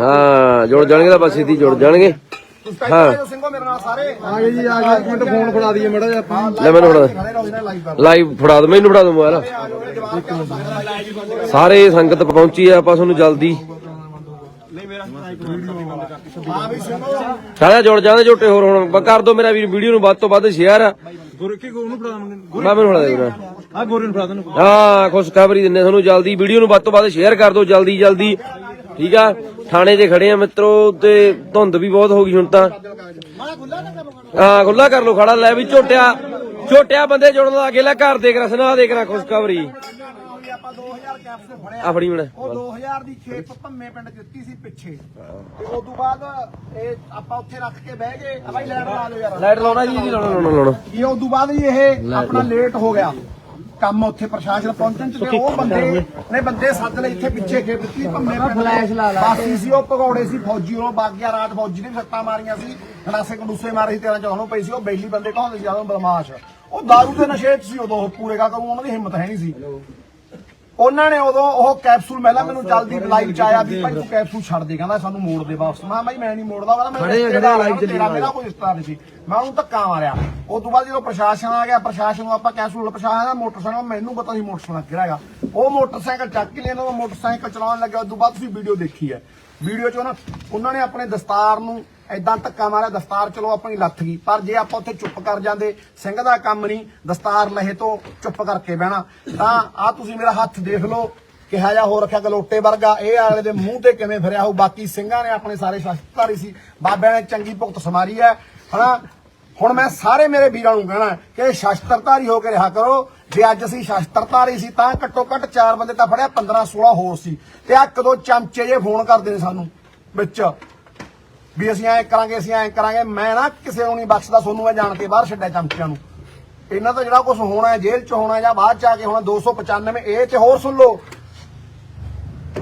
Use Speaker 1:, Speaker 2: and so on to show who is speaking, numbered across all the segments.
Speaker 1: ਹਾਂ ਜੁੜ ਜਾਣਗੇ ਤਾਂ ਬਸ ਸਿੱਧੀ ਜੁੜ ਜਾਣਗੇ।
Speaker 2: ਹਾਂ। ਸਿੰਘੋ ਮੇਰੇ ਨਾਲ ਸਾਰੇ
Speaker 3: ਆ ਗਏ ਜੀ ਆ ਗਏ ਇੱਕ ਮਿੰਟ ਫੋਨ ਫੜਾ ਦਈਏ ਮੜਾ ਜਿਹਾ ਆਪਾਂ।
Speaker 1: ਲੈ ਮੈਨੂੰ ਫੜਾ
Speaker 2: ਲਾਈਵ
Speaker 1: ਫੜਾ ਦੋ ਮੈਨੂੰ ਫੜਾ ਦੋ ਮੋਬਾਈਲ। ਸਾਰੇ ਸੰਗਤ ਪਹੁੰਚੀ ਆ ਆਪਾਂ ਤੁਹਾਨੂੰ ਜਲਦੀ। ਸਾਰਿਆਂ ਜੁੜ ਜਾਂਦੇ ਝੋਟੇ ਹੋਰ ਹੁਣ ਕਰ ਦੋ ਮੇਰਾ ਵੀਰ ਵੀਡੀਓ ਨੂੰ ਵੱਧ ਤੋਂ ਵੱਧ ਸ਼ੇਅਰ
Speaker 3: ਗੁਰੂ ਕੀ ਗੁਰੂ ਨੂੰ ਫੜਾ ਦਵਾਂਗੇ
Speaker 1: ਮੈਂ ਮੈਨੂੰ ਫੜਾ ਦੇਣਾ
Speaker 3: ਆ ਗੁਰੂ ਨੂੰ ਫੜਾ ਦੇਣਾ
Speaker 1: ਹਾਂ ਖੁਸ਼ਖਬਰੀ ਦਿੰਨੇ ਤੁਹਾਨੂੰ ਜਲਦੀ ਵੀਡੀਓ ਨੂੰ ਵੱਧ ਤੋਂ ਵੱਧ ਸ਼ੇਅਰ ਕਰ ਦਿਓ ਜਲਦੀ ਜਲਦੀ। ਠੀਕ ਆ? ਥਾਣੇ 'ਚ ਖੜੇ ਆ ਮਿੱਤਰੋ ਤੇ ਧੁੰਦ ਵੀ ਬਹੁਤ ਹੋ ਗਈ ਹੁਣ ਤਾਂ। ਹਾਂ ਖੁੱਲਾ ਕਰ ਲੋ ਖੜਾ ਲੈ ਵੀ ਝੋਟਿਆ ਝੋਟਿਆ ਬੰਦੇ ਜੁੜਨ ਲੱਗੇ ਲੈ ਘਰ ਦੇਖ ਰ ਸੁਣਾ ਦੇਖ ਰ ਖੁਸ਼ਖਬਰੀ।
Speaker 2: ਆਪਾਂ 2000 ਕੈਪਸ ਫੜਿਆ।
Speaker 1: ਆ ਫੜੀ ਮਣ
Speaker 2: ਉਹ 2000 ਦੀ ਖੇਪ ਭੰਮੇ ਪਿੰਡ ਚ ਦਿੱਤੀ ਸੀ ਪਿੱਛੇ। ਤੇ ਉਸ ਤੋਂ ਬਾਅਦ ਇਹ ਆਪਾਂ ਉੱਥੇ ਰੱਖ ਕੇ ਬਹਿ ਗਏ। ਆ ਬਾਈ ਲੈਟ ਲਾ ਲਓ ਯਾਰ।
Speaker 1: ਲਾਈਟ ਲਾਉਣਾ ਜੀ ਜੀ ਲਾਉਣਾ ਲਾਉਣਾ ਲਾਉਣਾ।
Speaker 2: ਇਹ ਉਸ ਤੋਂ ਬਾਅਦ ਜੀ ਇਹ ਆਪਣਾ ਲੇਟ ਹੋ ਗਿਆ। ਕੰਮ ਉੱਥੇ ਪ੍ਰਸ਼ਾਸਨ ਪਹੁੰਚਣ ਚ ਤੇ ਉਹ ਬੰਦੇ ਨੇ ਬੰਦੇ ਸੱਦ ਲਏ ਇੱਥੇ ਪਿੱਛੇ ਖੇਪ ਦਿੱਤੀ ਭੰਮੇ ਪਿੰਡ ਫਲੈਸ਼ ਲਾ ਲਾ ਬਾਸੀ ਸੀ ਉਹ ਭਗੌੜੇ ਸੀ ਫੌਜੀ ਉਹ ਬਾਗਿਆ ਰਾਤ ਫੌਜੀ ਨੇ ਵੀ ਸੱਟਾਂ ਮਾਰੀਆਂ ਸੀ। ਗਲਾਸੇ ਕੰਡੂਸੇ ਮਾਰੇ ਸੀ 13 14 ਨੂੰ ਪਈ ਸੀ ਉਹ ਬੈਲੀ ਬੰਦੇ ਕਹਾਉਂਦੇ ਸੀ ਜਦੋਂ ਬਦਮਾਸ਼। ਉਹ दारू ਦੇ ਨਸ਼ੇ 'ਚ ਸੀ ਉਦੋਂ ਉਹ ਪੂਰੇ ਕਾ ਕਰੂ ਉਹਨਾਂ ਦੀ ਹਿੰਮਤ ਹੈ ਨਹੀਂ ਸੀ। ਉਹਨਾਂ ਨੇ ਉਦੋਂ ਉਹ ਕੈਪਸੂਲ ਪਹਿਲਾਂ ਮੈਨੂੰ ਜਲਦੀ ਲਾਈਵ ਚ ਆਇਆ ਵੀ ਭਾਈ ਤੂੰ ਕੈਪਸੂਲ ਛੱਡ ਦੇ ਕਹਿੰਦਾ ਸਾਨੂੰ ਮੋੜ ਦੇ ਵਾਪਸ। ਮੈਂ ਭਾਈ ਮੈਂ ਨਹੀਂ ਮੋੜਦਾ ਕਹਿੰਦਾ ਮੈਂ ਤੇਰਾ ਮੇਰਾ ਕੋਈ ਰਿਸ਼ਤਾ ਨਹੀਂ ਸੀ। ਮੈਂ ਉਹਨੂੰ ਧੱਕਾ ਮਾਰਿਆ। ਉਸ ਤੋਂ ਬਾਅਦ ਜਦੋਂ ਪ੍ਰਸ਼ਾਸਨ ਆ ਗਿਆ ਪ੍ਰਸ਼ਾਸਨ ਨੂੰ ਆਪਾਂ ਕੈਪਸੂਲ ਪ੍ਰਸ਼ਾਸਨ ਦਾ ਮੋਟਰਸਾਈਕਲ ਮੈਨੂੰ ਪਤਾ ਸੀ ਮੋਟਰਸਾਈਕਲ ਕਿਹੜਾ ਹੈਗਾ। ਉਹ ਮੋਟਰਸਾਈਕਲ ਚੱਕ ਕੇ ਉਹ ਮੋਟਰਸਾਈਕਲ ਚਲਾਉਣ ਲੱਗਿਆ। ਉਸ ਤੋਂ ਬਾਅਦ ਤੁਸੀਂ ਵੀਡੀਓ ਦੇਖੀ ਹੈ। ਵੀਡੀਓ 'ਚ ਉਹਨਾਂ ਨੇ ਆਪਣੇ ਦਸਤਾਰ ਨੂੰ ਐਦਾਂ ਧੱਕਾ ਮਾਰਿਆ, ਦਸਤਾਰ ਚਲੋ ਆਪਣੀ ਲੱਥ ਗਈ। ਪਰ ਜੇ ਆਪਾਂ ਉੱਥੇ ਚੁੱਪ ਕਰ ਜਾਂਦੇ, ਸਿੰਘ ਦਾ ਕੰਮ ਨਹੀਂ, ਦਸਤਾਰ ਲਹੇ ਤੋਂ ਚੁੱਪ ਕਰਕੇ ਬਹਿਣਾ। ਤਾਂ ਆ ਤੁਸੀਂ ਮੇਰਾ ਹੱਥ ਦੇਖ ਲਓ, ਕਿਹਾ ਜਾ ਹੋ ਰੱਖਿਆ ਗਲੋਟੇ ਵਰਗਾ। ਇਹ ਅਗਲੇ ਦੇ ਮੂੰਹ ਤੇ ਕਿਵੇਂ ਫਿਰਿਆ ਹੋ ਬਾਕੀ ਸਿੰਘਾਂ ਨੇ ਆਪਣੇ ਸਾਰੇ ਸ਼ਸਤਰਧਾਰੀ ਸੀ। ਬਾਬਿਆਂ ਨੇ ਚੰਗੀ ਭੁਗਤ ਸਮਾਰੀ ਹੈ। ਹਨਾ? ਹੁਣ ਮੈਂ ਸਾਰੇ ਮੇਰੇ ਵੀਰਾਂ ਨੂੰ ਕਹਿਣਾ ਕਿ ਸ਼ਸਤਰਧਾਰੀ ਹੋ ਕੇ ਰਿਹਾ ਕਰੋ। ਜੇ ਅੱਜ ਅਸੀਂ ਸ਼ਸਤਰਧਾਰੀ ਸੀ, ਤਾਂ ਘੱਟੋ ਘੱਟ ਚਾਰ ਬੰਦੇ ਤਾਂ ਫੜਿਆ 15 16 ਹੋਰ ਸੀ। ਤੇ ਆ ਕਦੋਂ ਚਮਚੇ ਜੇ ਫੋਨ ਕਰਦੇ ਨੇ ਸਾਨੂੰ, ਵਿੱਚ। ਵੀ ਅਸੀਂ ਐਂ ਕਰਾਂਗੇ, ਅਸੀਂ ਐਂ ਕਰਾਂਗੇ। ਮੈਂ ਨਾ ਕਿਸੇ ਨੂੰ ਨਹੀਂ ਬਖਸ਼ਦਾ, ਤੁਹਾਨੂੰ ਮੈਂ ਜਾਣ ਕੇ ਬਾਹਰ ਛੱਡਿਆ ਚਮਚਿਆਂ ਨੂੰ। ਇਹਨਾਂ ਦਾ ਜਿਹੜਾ ਕੁਝ ਹੋਣਾ ਹੈ, ਜੇਲ੍ਹ 'ਚ ਹੋਣਾ ਜਾਂ ਬਾਅਦ 'ਚ ਆ ਕੇ ਹੋਣਾ 295 ਇਹ 'ਚ ਹੋਰ ਸੁਣ ਲਓ।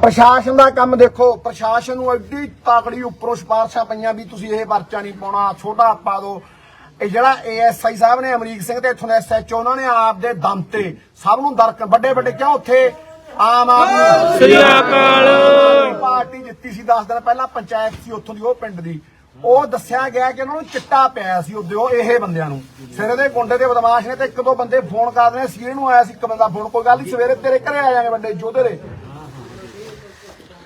Speaker 2: ਪ੍ਰਸ਼ਾਸਨ ਦਾ ਕੰਮ ਦੇਖੋ, ਪ੍ਰਸ਼ਾਸਨ ਨੂੰ ਐਡੀ ਤਾਕੜੀ ਉੱਪਰੋਂ ਸਿਫਾਰਸ਼ਾਂ ਪਈਆਂ ਵੀ ਤੁਸੀਂ ਇਹ ਪਰਚਾ ਨਹੀਂ ਪਾਉਣਾ, ਛੋਟਾ ਪਾ ਦਿਓ ਇਹ ਜਿਹੜਾ ਏਐਸਆਈ ਸਾਹਿਬ ਨੇ ਅਮਰੀਕ ਸਿੰਘ ਤੇ ਇੱਥੋਂ ਦਾ ਐਸਐਚਓ ਉਹਨਾਂ ਨੇ ਆਪ ਦੇ ਦਮ ਤੇ ਸਭ ਨੂੰ ਦਰਕ ਵੱਡੇ ਵੱਡੇ ਕਿਉਂ ਉੱਥੇ? ਆਮ ਆਦਮੀ
Speaker 1: ਸ੍ਰੀ ਅਕਾਲ।
Speaker 2: ਪਾਰਟੀ ਜਿੱਤੀ ਸੀ 10 ਦਿਨ ਪਹਿਲਾਂ ਪੰਚਾਇਤ ਸੀ ਉੱਥੋਂ ਦੀ, ਉਹ ਪਿੰਡ ਦੀ। ਉਹ ਦੱਸਿਆ ਗਿਆ ਕਿ ਉਹਨਾਂ ਨੂੰ ਚਿੱਟਾ ਪਿਆ ਸੀ ਉਹਦੇ ਉਹ ਇਹ ਬੰਦਿਆਂ ਨੂੰ। ਸਿਰੇ ਦੇ ਗੁੰਡੇ ਦੇ ਬਦਮਾਸ਼ ਨੇ ਤੇ ਇੱਕ ਦੋ ਬੰਦੇ ਫੋਨ ਕਰਦੇ ਨੇ ਸੀਰੇ ਨੂੰ ਆਇਆ ਸੀ, ਇੱਕ ਬੰਦਾ ਫੋਨ, ਕੋਈ ਗੱਲ ਨਹੀਂ ਸਵੇਰੇ ਤੇਰੇ ਘਰੇ ਆ ਜਾਣਗੇ ਬੰਦੇ ਜੋਧੇ ਦੇ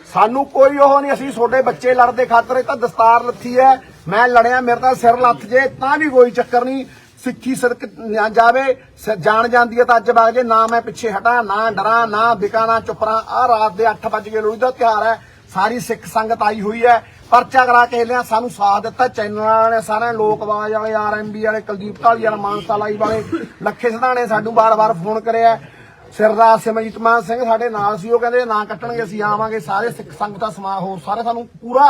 Speaker 2: ਸਾਨੂੰ ਕੋਈ ਉਹ ਨਹੀਂ ਅਸੀਂ ਛੋਟੇ ਬੱਚੇ ਲੜਦੇ ਖਾਤਰ, ਇਹ ਤਾਂ ਦਸਤਾਰ ਲੱਥੀ ਹੈ, ਮੈਂ ਲੜਿਆ, ਮੇਰੇ ਤਾਂ ਸਿਰ ਲੱਥ ਜੇ, ਤਾਂ ਵੀ ਕੋਈ ਚੱਕਰ ਨਹੀਂ ਸਿੱਖੀ ਸਦਕ ਨਾ ਜਾਵੇ ਜਾਣ ਜਾਂਦੀ ਹੈ ਤਾਂ ਅੱਜ ਵਗ ਜੇ, ਨਾ ਮੈਂ ਪਿੱਛੇ ਹਟਾ, ਨਾ ਡਰਾਂ, ਨਾ ਵਿਕਾਂ ਨਾ ਚੁੱਪਰਾਂ ਆ ਰਾਤ ਦੇ 8 ਵਜੇ ਗਏ ਦਾ ਤਿਉਹਾਰ ਹੈ। ਸਾਰੀ ਸਿੱਖ ਸੰਗਤ ਆਈ ਹੋਈ ਹੈ। ਪਰਚਾ ਕਰਾ ਕੇ ਲਿਆ, ਸਾਨੂੰ ਸਾਥ ਦਿੱਤਾ। ਚੈਨਲ ਨੇ ਸਾਰੇ ਲੋਕਵਾਜ ਵਾਲੇ ਆਰਐਮਬੀ ਵਾਲੇ, ਕੁਲਦੀਪ ਢਾਲੀ ਵਾਲੇ, ਮਾਨਸਾ ਲਾਈ ਵਾਲੇ, ਲੱਖੇ ਸਿਧਾਣੇ ਸਾਨੂੰ ਬਾਰ-ਬਾਰ ਫੋਨ ਕਰਿਆ। ਸਿਰਦਾਰ ਸਿਮਰਜੀਤ ਮਾਨ ਸਿੰਘ ਸਾਡੇ ਨਾਲ ਸੀ, ਉਹ ਕਹਿੰਦੇ ਨਾ ਕੱਟਣਗੇ, ਅਸੀਂ ਆਵਾਂਗੇ। ਸਾਰੇ ਸਿੱਖ ਸੰਗਤ ਦਾ ਸਮਾ ਹੋਰ, ਸਾਰੇ ਸਾਨੂੰ ਪੂਰਾ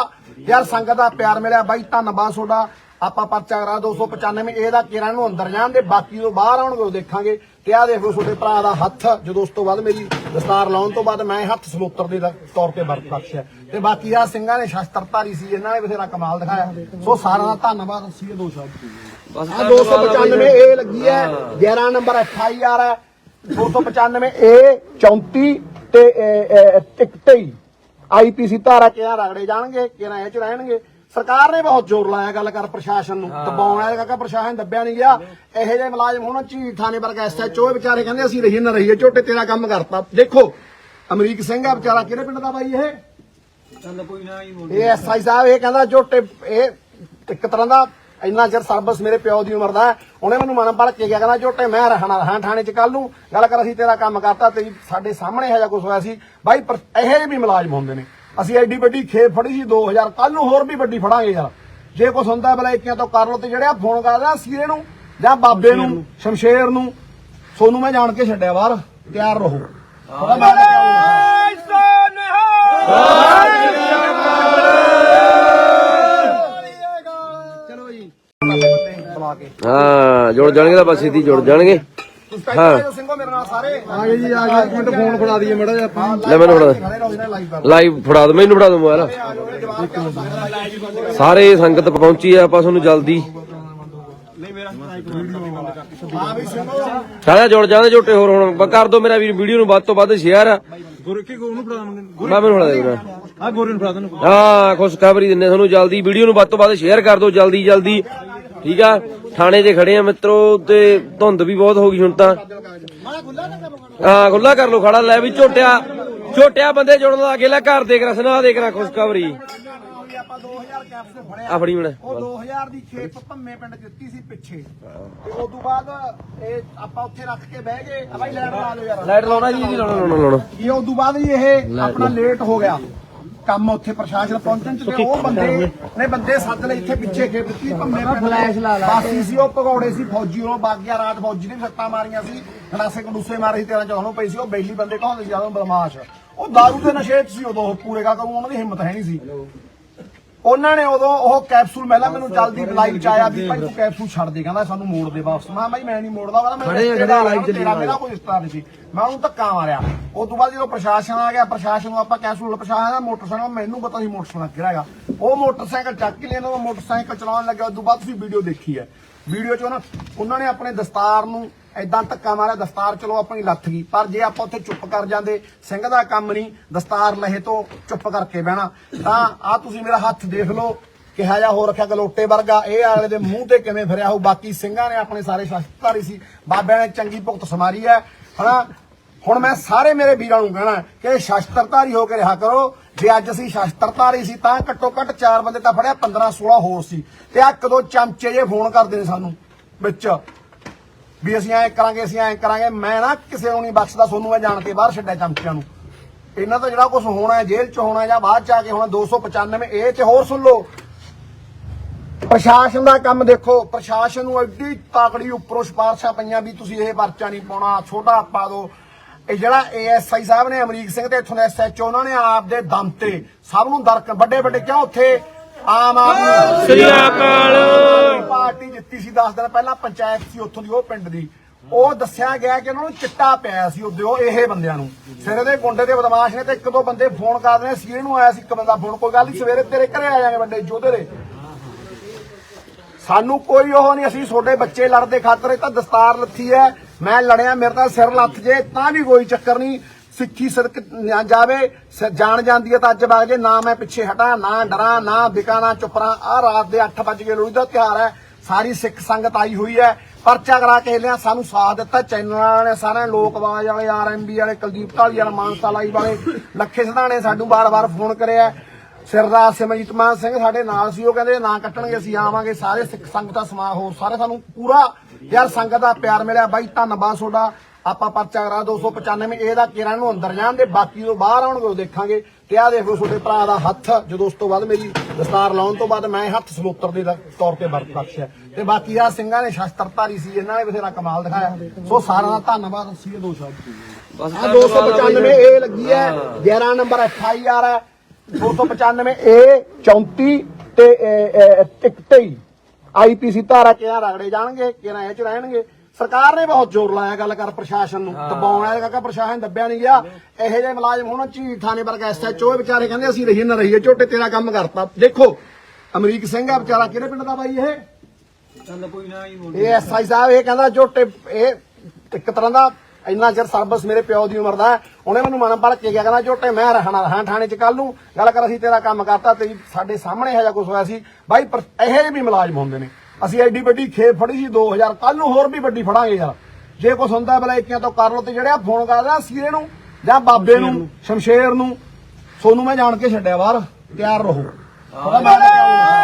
Speaker 2: ਯਾਰ ਸੰਗਤ ਦਾ ਪਿਆਰ ਮਿਲਿਆ। ਬਾਈ ਧੰਨਵਾਦ ਤੁਹਾਡਾ। ਆਪਾਂ ਪਰਚਾ ਕਰਾ 295 ਇਹਦਾ ਕਿਰਾਂ ਨੂੰ ਅੰਦਰ ਜਾਣ ਦੇ ਬਾਕੀ ਤੋਂ ਬਾਹਰ ਆਉਣਗੇ ਉਹ ਦੇਖਾਂਗੇ। ਤੇ ਆਹ ਦੇਖੋ ਤੁਹਾਡੇ ਭਰਾ ਦਾ ਹੱਥ ਜਦੋਂ ਉਸ ਤੋਂ ਬਾਅਦ ਮੇਰੀ ਦਸਤਾਰ ਲਾਉਣ ਤੋਂ ਬਾਅਦ ਮੈਂ ਹੱਥ ਸਮੁੱਤਰ ਦੇ ਤੌਰ ਤੇ ਵਰਤ ਬਖਸ਼ਿਆ। ਤੇ ਬਾਕੀ ਆ ਸਿੰਘਾਂ ਨੇ ਸ਼ਸਤਰਧਾਰੀ ਸੀ ਇਹਨਾਂ ਨੇ ਬਥੇਰਾ ਕਮਾਲ ਦਿਖਾਇਆ। ਸੋ ਸਾਰਿਆਂ ਦਾ ਧੰਨਵਾਦ ਸੀ ਇਹ ਦੋ ਸ਼ਬਦ
Speaker 1: ਬਸ
Speaker 2: ਆ 295 ਏ ਲੱਗੀ ਹੈ 11 ਨੰਬਰ ਐਫ ਆਈ ਆਰ ਹੈ। 295 ਏ 34 ਤੇ 23 ਆਈਪੀਸੀ ਧਾਰਾ ਕਿਹਾ ਰਗੜੇ ਜਾਣਗੇ ਕਿਹਨਾਂ ਇਹ ਚ ਰਹਿਣਗੇ। ਸਰਕਾਰ ਨੇ ਬਹੁਤ ਜ਼ੋਰ ਲਾਇਆ ਗੱਲ ਕਰ ਪ੍ਰਸ਼ਾਸਨ ਨੂੰ ਦਬਾਉਣ ਵਾਲੇ ਕਾਕਾ ਪ੍ਰਸ਼ਾਸਨ ਦੱਬਿਆ ਨਹੀਂ ਗਿਆ। ਇਹੋ ਜਿਹੇ ਮੁਲਾਜ਼ਮ ਹੋਣ ਝੀਠ ਥਾਣੇ ਵਰਗਾ ਐਸਐਚਓ ਵਿਚਾਰੇ ਕਹਿੰਦੇ ਅਸੀਂ ਰਹੀਏ ਨਾ ਰਹੀਏ ਝੋਟੇ ਤੇਰਾ ਕੰਮ ਕਰਤਾ। ਦੇਖੋ ਅਮਰੀਕ ਸਿੰਘ ਆ ਵਿਚਾਰਾ ਕਿਹੜੇ ਪਿੰਡ ਦਾ ਬਾਈ ਇਹ? ਇਹ ਐਸਆਈ ਸਾਹਿਬ ਇਹ ਕਹਿੰਦਾ ਝੋਟੇ ਇਹ ਇੱਕ ਤਰ੍ਹਾਂ ਦਾ ਇੰਨਾ ਚਿਰ ਸਰਵਿਸ ਮੇਰੇ ਪਿਓ ਦੀ ਉਮਰ ਦਾ। ਉਹਨੇ ਮੈਨੂੰ ਮਨ ਭੜ ਕੇ ਗਿਆ ਕਹਿੰਦਾ ਝੋਟੇ ਮੈਂ ਰਹਿਣਾ ਰਹਾਂ ਥਾਣੇ ਚ ਕੱਲ ਨੂੰ। ਗੱਲ ਕਰ ਅਸੀਂ ਤੇਰਾ ਕੰਮ ਕਰਤਾ ਤੇ ਸਾਡੇ ਸਾਹਮਣੇ ਇਹੋ ਜਿਹਾ ਕੁਝ ਹੋਇਆ ਸੀ। ਬਾਈ ਇਹੋ ਜਿਹੇ ਵੀ ਮੁਲਾਜ਼ਮ ਹੁੰਦੇ ਨੇ। ਅਸੀਂ ਐਡੀ ਵੱਡੀ ਖੇਪ ਫੜੀ ਸੀ 2000 ਕੱਲ ਨੂੰ ਹੋਰ ਵੀ ਵੱਡੀ ਫੜਾਂਗੇ ਯਾਰ। ਜੇ ਕੁਝ ਹੁੰਦਾ ਬਲੈਕੀਆਂ ਤੋਂ ਕਰ ਲਓ ਤੇ ਜਿਹੜੇ ਆ ਫੋਨ ਕਰਦੇ ਸੀਰੇ ਨੂੰ ਜਾਂ ਬਾਬੇ ਨੂੰ ਸ਼ਮਸ਼ੇਰ ਨੂੰ ਸੋਨੂੰ ਮੈਂ ਜਾਣ ਕੇ ਛੱਡਿਆ ਬਾਹਰ ਤਿਆਰ ਰਹੋ। ਉਹਦਾ ਮੈਂ ਲੈ ਕੇ ਆਊਂਗਾ। ਚਲੋ ਜੀ। ਬੁਲਾ ਕੇ
Speaker 1: ਹਾਂ ਜੁੜ ਜਾਣਗੇ ਤਾਂ ਬਸ ਸਿੱਧੀ ਜੁੜ ਜਾਣਗੇ।
Speaker 2: ਹਾਂ। ਸਿੰਘੋ ਮੇਰੇ ਨਾਲ ਸਾਰੇ।
Speaker 3: ਆ ਗਏ ਜੀ ਆ ਗਏ। ਇੱਕ ਮਿੰਟ ਫੋਨ ਫੜਾ ਦਈਏ ਮੜਾ ਜਿਹਾ ਆਪਾਂ।
Speaker 1: ਲੈ ਮੈਨੂੰ ਫੜਾ
Speaker 2: ਖੜੇ ਰਹੋ ਇਹਨਾਂ ਲਾਈਵ ਕਰ
Speaker 1: ਲਾਈਵ ਫੜਾ ਦੋ ਮੈਨੂੰ ਫੜਾ ਦੋ ਮੋਬਾਈਲ ਸਾਰੇ ਸੰਗਤ ਪਹੁੰਚੀ ਆ ਆਪਾਂ ਤੁਹਾਨੂੰ ਜਲਦੀ।
Speaker 2: ਹਾਂ
Speaker 1: ਸਾਰਿਆਂ ਜੁੜ ਜਾਂਦੇ ਝੋਟੇ ਹੋਰ ਹੁਣ। ਕਰ ਦੋ ਮੇਰਾ ਵੀਰ ਵੀਡੀਓ ਨੂੰ ਵੱਧ ਤੋਂ ਵੱਧ ਸ਼ੇਅਰ
Speaker 3: ਗੁਰੂ ਕੀ ਗੁਰੂ ਨੂੰ ਫੜਾ ਦਵਾਂਗੇ?
Speaker 1: ਮੈਂ ਮੈਨੂੰ ਫੜਾ ਦੇਣਾ
Speaker 3: ਆ ਗੋਰੀ ਨੂੰ? ਫੜਾ ਦੇਣ
Speaker 1: ਹਾਂ ਖੁਸ਼ਖਬਰੀ ਦਿੰਦੇ ਤੁਹਾਨੂੰ ਜਲਦੀ। ਵੀਡੀਓ ਨੂੰ ਵੱਧ ਤੋਂ ਵੱਧ ਸ਼ੇਅਰ ਕਰ ਦਿਓ ਜਲਦੀ ਜਲਦੀ। ਠੀਕ ਆ? ਥਾਣੇ 'ਚ ਖੜੇ ਆ ਮਿੱਤਰੋ ਤੇ ਧੁੰਦ ਵੀ ਬਹੁਤ ਹੋ ਗਈ ਹੁਣ ਤਾਂ। ਹਾਂ ਖੁੱਲਾ ਕਰ ਲੋ ਖੜਾ ਲੈ ਵੀ ਝੋਟਿਆ। ਝੋਟਿਆ ਬੰਦੇ ਜੁੜਨ ਦਾ ਅਗੇਲਾ ਘਰ ਦੇਖ ਰਹਾ ਸੁਣਾ ਦੇਖ ਰਹਾ ਖੁਸ਼ਖਬਰੀ।
Speaker 2: ਆਪਾਂ 2000 ਕੈਪਸੂਲ ਫੜਿਆ
Speaker 1: ਆ ਫੜੀ ਹੁਣ।
Speaker 2: ਉਹ 2000 ਦੀ ਖੇਪ ਭੰਮੇ ਪਿੰਡ ਦਿੱਤੀ ਸੀ ਪਿੱਛੇ। ਤੇ ਉਸ ਤੋਂ ਬਾਅਦ ਇਹ ਆਪਾਂ ਉੱਥੇ ਰੱਖ ਕੇ ਬਹਿ ਗਏ। ਆ ਬਾਈ ਲੈਟ ਲਾ ਲਿਓ ਯਾਰ।
Speaker 1: ਲਾਈਟ ਲਾਉਣਾ ਜੀ ਜੀ ਲਾਉਣਾ ਲਾਉਣਾ ਲਾਉਣਾ।
Speaker 2: ਇਹ ਉਸ ਤੋਂ ਬਾਅਦ ਜੀ ਇਹ ਆਪਣਾ ਲੇਟ ਹੋ ਗਿਆ। ਕੰਮ ਉੱਥੇ ਪ੍ਰਸ਼ਾਸਨ ਪਹੁੰਚਣ ਚ ਤੇ ਉਹ ਬੰਦੇ ਨੇ ਬੰਦੇ ਸੱਦ ਲਏ ਇੱਥੇ ਪਿੱਛੇ ਖੇਪ ਦਿੱਤੀ ਭੰਮੇ ਫਲੈਸ਼ ਲਾ ਲਾ ਬਾਸੀ ਸੀ ਉਹ ਭਗੌੜੇ ਸੀ ਫੌਜੀ ਉਹ ਬਾਗਿਆ ਰਾਤ ਫੌਜੀ ਨੇ ਸੱਟਾਂ ਮਾਰੀਆਂ ਸੀ ਗਲਾਸੇ ਕੰਡੂਸੇ ਮਾਰੇ ਸੀ 13 14 ਨੂੰ ਪਈ ਸੀ ਉਹ ਬੈਲੀ ਬੰਦੇ ਕਹਾਉਂਦੇ ਸੀ ਜਦੋਂ ਬਦਮਾਸ਼। ਉਹ दारू ਦੇ ਨਸ਼ੇ 'ਚ ਸੀ ਉਦੋਂ ਪੂਰੇ ਕਾ ਕਰੂ ਉਹਨਾਂ ਦੀ ਹਿੰਮਤ ਹੈ ਨਹੀਂ ਸੀ। ਉਹਨਾਂ ਨੇ ਉਦੋਂ ਉਹ ਕੈਪਸੂਲ ਪਹਿਲਾਂ ਮੈਨੂੰ ਜਲਦੀ ਬਲਾਈ ਚ ਆਇਆ ਵੀ ਭਾਈ ਤੂੰ ਕੈਪਸੂਲ ਛੱਡ ਦੇ ਕਹਿੰਦਾ ਸਾਨੂੰ ਮੋੜ ਦੇ ਵਾਪਸ। ਮੈਂ ਭਾਈ ਮੈਂ ਨਹੀਂ ਮੋੜਦਾ ਕਹਿੰਦਾ ਮੈਂ ਤੇਰਾ ਮੇਰਾ ਕੋਈ ਰਿਸ਼ਤਾ ਨਹੀਂ ਸੀ। ਮੈਂ ਉਹਨੂੰ ਧੱਕਾ ਮਾਰਿਆ। ਉਸ ਤੋਂ ਬਾਅਦ ਜਦੋਂ ਪ੍ਰਸ਼ਾਸਨ ਆ ਗਿਆ ਪ੍ਰਸ਼ਾਸਨ ਨੂੰ ਆਪਾਂ ਕੈਪਸੂਲ ਪ੍ਰਸ਼ਾਸਨ ਦਾ ਮੋਟਰਸਾਈਕਲ ਮੈਨੂੰ ਪਤਾ ਸੀ ਮੋਟਰਸਾਈਕਲ ਕਿਹੜਾ ਹੈਗਾ। ਉਹ ਮੋਟਰਸਾਈਕਲ ਚੱਕ ਕੇ ਲੈਣਾ ਉਹ ਮੋਟਰਸਾਈਕਲ ਚਲਾਉਣ ਲੱਗਾ ਉਸ ਤੋਂ ਬਾਅਦ ਤੁਸੀਂ ਵੀਡੀਓ ਦੇਖੀ ਹੈ। ਵੀਡੀਓ 'ਚ ਉਹਨਾਂ ਨੇ ਆਪਣੇ ਦਸਤਾਰ ਨੂੰ ਐਦਾਂ ਧੱਕਾ ਮਾਰਿਆ, ਦਸਤਾਰ ਚਲੋ ਆਪਣੀ ਲੱਥ ਗਈ। ਪਰ ਜੇ ਆਪਾਂ ਉੱਥੇ ਚੁੱਪ ਕਰ ਜਾਂਦੇ, ਸਿੰਘ ਦਾ ਕੰਮ ਨਹੀਂ, ਦਸਤਾਰ ਲਹੇ ਤੋਂ ਚੁੱਪ ਕਰਕੇ ਬਹਿਣਾ। ਤਾਂ ਆ ਤੁਸੀਂ ਮੇਰਾ ਹੱਥ ਦੇਖ ਲਓ, ਕਿਹਾ ਜਾ ਹੋ ਰੱਖਿਆ ਗਲੋਟੇ ਵਰਗਾ, ਇਹ ਆਲੇ ਦੇ ਮੂੰਹ ਤੇ ਕਿਵੇਂ ਫਿਰਿਆ ਹੋ ਬਾਕੀ ਸਿੰਘਾਂ ਨੇ ਆਪਣੇ ਸਾਰੇ ਸ਼ਸਤਰਧਾਰੀ ਸੀ, ਬਾਬਿਆਂ ਨੇ ਚੰਗੀ ਭੁਗਤ ਸਮਾਰੀ ਹੈ। ਹਨਾ? ਹੁਣ ਮੈਂ ਸਾਰੇ ਮੇਰੇ ਵੀਰਾਂ ਨੂੰ ਕਹਿਣਾ ਕਿ ਸ਼ਸਤਰਧਾਰੀ ਹੋ ਕੇ ਰਿਹਾ ਕਰੋ। ਜੇ ਅੱਜ ਅਸੀਂ ਸ਼ਸਤਰਧਾਰੀ ਸੀ, ਤਾਂ ਘੱਟੋ ਘੱਟ ਚਾਰ ਬੰਦੇ ਤਾਂ ਫੜਿਆ 15 16 ਹੋਰ ਸੀ। ਤੇ ਆ ਕਦੋਂ ਚਮਚੇ ਜੇ ਫੋਨ ਕਰਦੇ ਨੇ ਸਾਨੂੰ, ਵਿੱਚ। ਵੀ ਅਸੀਂ ਐਂ ਕਰਾਂਗੇ, ਅਸੀਂ ਐਂ ਕਰਾਂਗੇ। ਮੈਂ ਨਾ ਕਿਸੇ ਨੂੰ ਨਹੀਂ ਬਖਸ਼ਦਾ ਤੁਹਾਨੂੰ ਮੈਂ ਜਾਣ ਕੇ ਬਾਹਰ ਛੱਡਿਆ ਚਮਚਿਆਂ ਨੂੰ। ਇਹਨਾਂ ਦਾ ਜਿਹੜਾ ਕੁਝ ਹੋਣਾ ਹੈ, ਜੇਲ੍ਹ 'ਚ ਹੋਣਾ ਜਾਂ ਬਾਅਦ 'ਚ ਆ ਕੇ ਹੋਣਾ 295 ਇਹ 'ਚ ਹੋਰ ਸੁਣ ਲਓ। ਪ੍ਰਸ਼ਾਸਨ ਦਾ ਕੰਮ ਦੇਖੋ, ਪ੍ਰਸ਼ਾਸਨ ਨੂੰ ਐਡੀ ਤਾਕੜੀ ਉੱਪਰੋਂ ਸਿਫਾਰਸ਼ਾਂ ਪਈਆਂ ਵੀ ਤੁਸੀਂ ਇਹ ਪਰਚਾ ਨਹੀਂ ਪਾਉਣਾ, ਛੋਟਾ ਪਾ ਦਿਓ। ਇਹ ਜਿਹੜਾ ਏਐਸਆਈ ਸਾਹਿਬ ਨੇ ਅਮਰੀਕ ਸਿੰਘ ਤੇ ਇੱਥੋਂ ਦੇ ਐਸਐਚਓ ਉਹਨਾਂ ਨੇ ਆਪ ਦੇ ਦਮ ਤੇ ਸਭ ਨੂੰ ਦਰਕ ਵੱਡੇ ਵੱਡੇ ਕਿਉਂ ਉੱਥੇ ਆਮ ਆਦਮੀ
Speaker 1: ਸ੍ਰੀ ਅਕਾਲ।
Speaker 2: ਪਾਰਟੀ ਜਿੱਤੀ ਸੀ 10 ਦਿਨ ਪਹਿਲਾਂ ਪੰਚਾਇਤ ਸੀ ਉੱਥੋਂ ਦੀ ਉਹ ਪਿੰਡ ਦੀ। ਉਹ ਦੱਸਿਆ ਗਿਆ ਕਿ ਉਹਨਾਂ ਨੂੰ ਚਿੱਟਾ ਪਿਆ ਸੀ ਉਹਦੇ ਉਹ ਇਹ ਬੰਦਿਆਂ ਨੂੰ। ਸਿਰੇ ਦੇ ਗੁੰਡੇ ਦੇ ਬਦਮਾਸ਼ ਨੇ ਤੇ ਇੱਕ ਦੋ ਬੰਦੇ ਫੋਨ ਕਰਦੇ ਨੇ ਸੀਏ ਨੂੰ ਆਇਆ ਸੀ ਇੱਕ ਬੰਦਾ ਫੋਨ ਕੋਈ ਗੱਲ ਨਹੀਂ ਸਵੇਰੇ ਤੇਰੇ ਘਰੇ ਆ ਜਾਣਗੇ ਬੰਦੇ ਜੋਧੇ ਦੇ। ਸਾਨੂੰ ਕੋਈ ਉਹ ਨਹੀਂ ਅਸੀਂ ਛੋਟੇ ਬੱਚੇ ਲੜਦੇ ਖਾਤਰ ਇਹ ਤਾਂ ਦਸਤਾਰ ਲੱਥੀ ਹੈ ਮੈਂ ਲੜਿਆ ਮੇਰੇ ਤਾਂ ਸਿਰ ਲੱਥ ਜੇ ਤਾਂ ਵੀ ਕੋਈ ਚੱਕਰ ਨਹੀਂ ਸਿੱਖੀ ਸਦਕ ਨਾ ਜਾਵੇ ਜਾਣ ਜਾਂਦੀ ਹੈ ਤਾਂ ਅੱਜ ਵਗ ਜੇ, ਨਾ ਮੈਂ ਪਿੱਛੇ ਹਟਾਂ, ਨਾ ਡਰਾਂ, ਨਾ ਵਿਕਾਂ ਨਾ ਚੁੱਪਰਾਂ ਆ ਰਾਤ ਦੇ 8 ਵਜੇ ਲੋਹੜੀ ਦਾ ਤਿਉਹਾਰ ਹੈ, ਸਾਰੀ ਸਿੱਖ ਸੰਗਤ ਆਈ ਹੋਈ ਹੈ, ਪਰਚਾ ਕਰਾ ਕੇ ਲਿਆ, ਸਾਨੂੰ ਸਾਥ ਦਿੱਤਾ, ਚੈਨਲਾਂ ਵਾਲੇ ਸਾਰੇ ਲੋਕ ਆਵਾਜ਼ ਵਾਲੇ ਆਰਐਮਬੀ ਵਾਲੇ, ਕੁਲਦੀਪ ਢਾਲੀ ਵਾਲੇ, ਮਾਨਸਾ ਲਾਈ ਵਾਲੇ, ਲੱਖੇ ਸਧਾਣੇ ਸਾਨੂੰ ਬਾਰ-ਬਾਰ ਫੋਨ ਕਰਿਆ ਸਿਰਦਾਰ ਸਿਮਰਜੀਤ ਮਾਨ ਸਿੰਘ ਸਾਡੇ ਨਾਲ ਸੀ, ਉਹ ਕਹਿੰਦੇ ਨਾ ਕੱਟਣਗੇ, ਅਸੀਂ ਆਵਾਂਗੇ, ਸਾਰੇ ਸਿੱਖ ਸੰਗਤ ਦਾ ਸਮਾ ਹੋਰ ਸਾਰੇ ਸਾਨੂੰ ਪੂਰਾ ਯਾਰ ਸੰਗਤ ਦਾ ਪਿਆਰ ਮਿਲਿਆ, ਬਾਈ ਧੰਨਵਾਦ ਤੁਹਾਡਾ ਆਪਾਂ ਪਰਚਾ ਕਰਾ 295 ਇਹਦਾ ਕਿਰਾਂ ਨੂੰ ਅੰਦਰ ਜਾਣ ਦੇ ਬਾਕੀ ਉਹ ਬਾਹਰ ਆਉਣਗੇ ਉਹ ਦੇਖਾਂਗੇ। ਤੇ ਆਹ ਦੇਖੋ ਤੁਹਾਡੇ ਭਰਾ ਦਾ ਹੱਥ ਜਦੋਂ ਉਸ ਤੋਂ ਬਾਅਦ ਮੇਰੀ ਦਸਤਾਰ ਲਾਉਣ ਤੋਂ ਬਾਅਦ ਮੈਂ ਹੱਥ ਸਲੋਤਰ ਦੇ ਤੌਰ ਤੇ ਵਰਤ ਬਖਸ਼ਿਆ ਤੇ ਬਾਕੀ ਆ ਸਿੰਘਾਂ ਨੇ ਸ਼ਸਤਰਧਾਰੀ ਸੀ ਇਹਨਾਂ ਨੇ ਬਥੇਰਾ ਕਮਾਲ ਦਿਖਾਇਆ। ਸੋ ਸਾਰਿਆਂ ਦਾ ਧੰਨਵਾਦ ਇਹ ਦੋ ਸ਼ਬਦ
Speaker 1: ਬਸ
Speaker 2: ਆ 295 ਏ ਲੱਗੀ ਹੈ 11 ਨੰਬਰ ਐਫ ਆਈ ਆਰ ਹੈ। 295 ਏ 34 ਤੇ 23 ਆਈਪੀਸੀ ਧਾਰਾ ਕਿਹਾ ਰਗੜੇ ਜਾਣਗੇ ਕਿਹਨਾਂ ਇਹ ਚ ਰਹਿਣਗੇ। ਸਰਕਾਰ ਨੇ ਬਹੁਤ ਜ਼ੋਰ ਲਾਇਆ ਗੱਲ ਕਰ ਪ੍ਰਸ਼ਾਸਨ ਨੂੰ ਦਬਾਉਣਾ ਹੈ ਕਾਕਾ ਪ੍ਰਸ਼ਾਸਨ ਦੱਬਿਆ ਨਹੀਂ ਗਿਆ। ਇਹੋ ਜਿਹੇ ਮੁਲਾਜ਼ਮ ਹੋਣਾ ਝੀਠ ਥਾਣੇ ਵਰਗਾ ਐਸਐਚਓ ਵਿਚਾਰੇ ਕਹਿੰਦੇ ਅਸੀਂ ਰਹੀਏ ਨਾ ਰਹੀਏ ਝੋਟੇ ਤੇਰਾ ਕੰਮ ਕਰਤਾ। ਦੇਖੋ ਅਮਰੀਕ ਸਿੰਘ ਆ ਵਿਚਾਰਾ ਕਿਹੜੇ ਪਿੰਡ ਦਾ ਬਾਈ ਇਹ? ਇਹ ਐਸਆਈ ਸਾਹਿਬ ਇਹ ਕਹਿੰਦਾ ਝੋਟੇ ਇਹ ਇੱਕ ਤਰ੍ਹਾਂ ਦਾ ਇੰਨਾ ਚਿਰ ਸਰਵਿਸ ਮੇਰੇ ਪਿਓ ਦੀ ਉਮਰ ਦਾ ਹੈ। ਉਹਨੇ ਮੈਨੂੰ ਮਨ ਭੜ ਕੇ ਗਿਆ ਕਹਿੰਦਾ ਝੋਟੇ ਮੈਂ ਰਹਿਣਾ ਰਹਾਂ ਥਾਣੇ ਚ ਕੱਲ ਨੂੰ। ਗੱਲ ਕਰ ਅਸੀਂ ਤੇਰਾ ਕੰਮ ਕਰਤਾ ਤੇ ਸਾਡੇ ਸਾਹਮਣੇ ਇਹੋ ਜਿਹਾ ਕੁਝ ਹੋਇਆ ਸੀ। ਬਾਈ ਇਹੋ ਜਿਹੇ ਵੀ ਮੁਲਾਜ਼ਮ ਹੁੰਦੇ ਨੇ। ਅਸੀਂ ਐਡੀ ਵੱਡੀ ਖੇਪ ਫੜੀ ਸੀ 2000 ਕੱਲ ਨੂੰ ਹੋਰ ਵੀ ਵੱਡੀ ਫੜਾਂਗੇ ਯਾਰ। ਜੇ ਕੁਝ ਹੁੰਦਾ ਬਲੈਕੀਆਂ ਤੋਂ ਕਰ ਲਓ ਤੇ ਜਿਹੜੇ ਆ ਫੋਨ ਕਰਦਾ ਸੀਰੇ ਨੂੰ ਜਾਂ ਬਾਬੇ ਨੂੰ ਸ਼ਮਸ਼ੇਰ ਨੂੰ ਸੋਨੂੰ ਮੈਂ ਜਾਣ ਕੇ ਛੱਡਿਆ ਬਾਹਰ ਤਿਆਰ ਰਹੋ। ਲੈ ਕੇ ਆਊਂਗਾ।